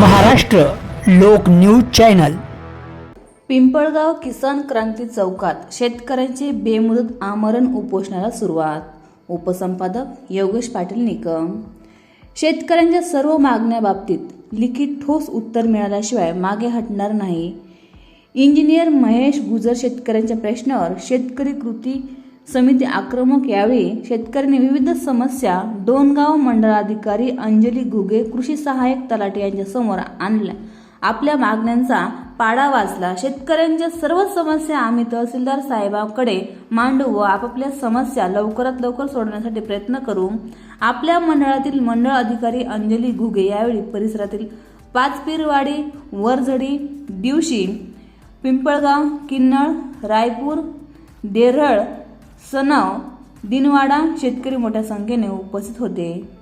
महाराष्ट्र लोक news channel. Pimpalgaon किसान क्रांती चौकात शेतकऱ्यांचे बेमुदत आमरण उपोषणाला सुरुवात. उपसंपादक योगेश पाटील निकम. शेतकऱ्यांच्या सर्व मागण्याबाबतीत लिखित ठोस उत्तर मिळाल्याशिवाय मागे हटणार नाही. इंजिनियर महेश गुजर शेतकऱ्यांच्या प्रश्नावर शेतकरी कृती समिती आक्रमक यावेळी शेतकऱ्यांनी विविध समस्या डोनगाव मंडळाधिकारी अंजली घुगे कृषी सहाय्यक तलाठी यांच्या समोर आणल्या. आपल्या मागण्यांचा पाडा वाचला. शेतकऱ्यांच्या सर्व समस्या आम्ही तहसीलदार साहेबांकडे मांडू व आपापल्या समस्या लवकरात लवकर सोडवण्यासाठी प्रयत्न करू. आपल्या मंडळातील मंडळ अधिकारी अंजली घुगे यावेळी परिसरातील पाचपीरवाडी वरझडी दिवशी पिंपळगाव किन्नळ रायपूर देरळ सनाव दिनवाडा शेतकरी मोठ्या संख्येने उपस्थित होते.